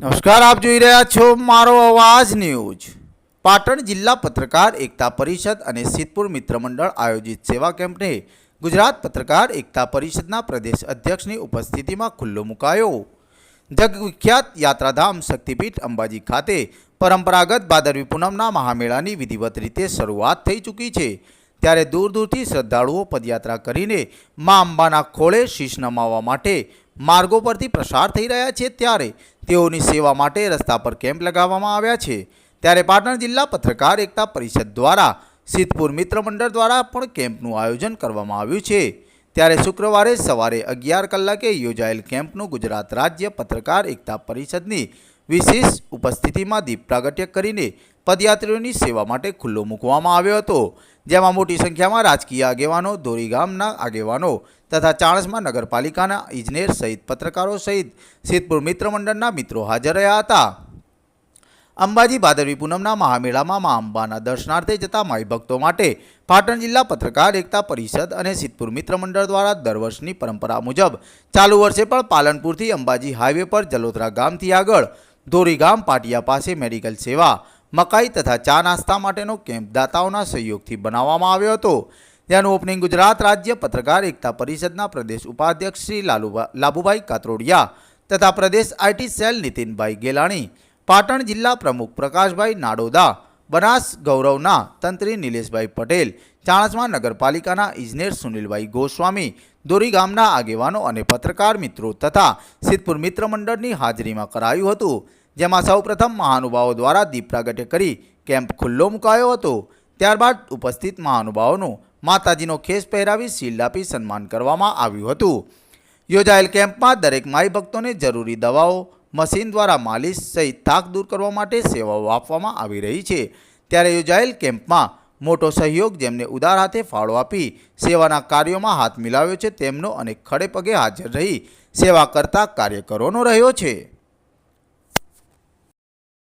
નમસ્કાર, આપ જોઈ રહ્યા છો મારો અવાજ ન્યૂઝ. પાટણ જિલ્લા પત્રકાર એકતા પરિષદ અને સિદ્ધપુર મિત્ર મંડળ આયોજિત સેવા કેમ્પને ગુજરાત પત્રકાર એકતા પરિષદના પ્રદેશ અધ્યક્ષની ઉપસ્થિતિમાં ખુલ્લો મુકાયો. જગવિખ્યાત યાત્રાધામ શક્તિપીઠ અંબાજી ખાતે પરંપરાગત ભાદરવી પૂનમના મહામેળાની વિધિવત રીતે શરૂઆત થઈ ચૂકી છે. ત્યારે દૂર દૂરથી શ્રદ્ધાળુઓ પદયાત્રા કરીને મા અંબાના ખોળે શીશ નમાવવા માટે માર્ગો પરથી પ્રસાર થઈ રહ્યા છે ત્યારે તેઓની સેવા માટે રસ્તા પર કેમ્પ લગાવવામાં આવ્યા છે. ત્યારે પાટણ જિલ્લા પત્રકાર એકતા પરિષદ દ્વારા સિદ્ધપુર મિત્ર મંડળ દ્વારા પણ કેમ્પનું આયોજન કરવામાં આવ્યું છે. ત્યારે શુક્રવારે સવારે અગિયાર કલાકે યોજાયેલ કેમ્પનું ગુજરાત રાજ્ય પત્રકાર એકતા પરિષદની વિશેષ ઉપસ્થિતિમાં દીપ પ્રાગટ્ય કરીને પદયાત્રીઓની સેવા માટે ખુલ્લો મૂકવામાં આવ્યો હતો. જેમાં મોટી સંખ્યામાં રાજકીય આગેવાનો, ધોરી ગામના આગેવાનો તથા ચાણસમાં નગરપાલિકાના ઇજનેર સહિત પત્રકારો સહિત સિદ્ધપુર મિત્ર મંડળના મિત્રો હાજર રહ્યા હતા. અંબાજી ભાદરવી પૂનમના મહામેળામાં મા અંબાના દર્શનાર્થે જતા માઈ ભક્તો માટે પાટણ જિલ્લા પત્રકાર એકતા પરિષદ અને સિદ્ધપુર મિત્ર મંડળ દ્વારા દર વર્ષની પરંપરા મુજબ ચાલુ વર્ષે પણ પાલનપુરથી અંબાજી હાઈવે પર જલોદરા ગામથી આગળ ધોરી ગામ પાટિયા પાસે મેડિકલ સેવા મકાઈ તથા ચા નાસ્તા માટેનો કેમ્પ દાતાઓના સહયોગથી બનાવવામાં આવ્યો હતો. તેનું ઓપનિંગ ગુજરાત રાજ્ય પત્રકાર એકતા પરિષદના પ્રદેશ ઉપાધ્યક્ષ શ્રી લાલુભા લાભુભાઈ કાતરોડિયા તથા પ્રદેશ આઈટી સેલ નીતિનભાઈ ગેલાણી, પાટણ જિલ્લા પ્રમુખ પ્રકાશભાઈ નાડોદા, બનાસ ગૌરવના તંત્રી નિલેશભાઈ પટેલ, ચાણસમા નગરપાલિકાના ઇજનેર સુનિલભાઈ ગોસ્વામી, દોરી ગામના આગેવાનો અને પત્રકાર મિત્રો તથા સિદ્ધપુર મિત્ર મંડળની હાજરીમાં કરાયું હતું. જેમાં સૌપ્રથમ મહાનુભાવો દ્વારા દીપ પ્રાગટ્ય કરી કેમ્પ ખુલ્લો મુકાયો હતો. ત્યારબાદ ઉપસ્થિત મહાનુભાવોનું માતાજીનો ખેસ પહેરાવી શીલ્ડ આપી સન્માન કરવામાં આવ્યું હતું. યોજાયેલ કેમ્પમાં દરેક માઈ ભક્તોને જરૂરી દવાઓ, મશીન દ્વારા માલિશ સહિત થાક દૂર કરવા માટે સેવાઓ આપવામાં આવી રહી છે. ત્યારે યોજાયેલ કેમ્પમાં મોટો સહયોગ જેમને ઉદાર હાથે ફાળો આપી સેવાના કાર્યોમાં હાથ મિલાવ્યો છે, તેમનો અને ખડે પગે હાજર રહી સેવા કરતા કાર્યકરોનો રહ્યો છે.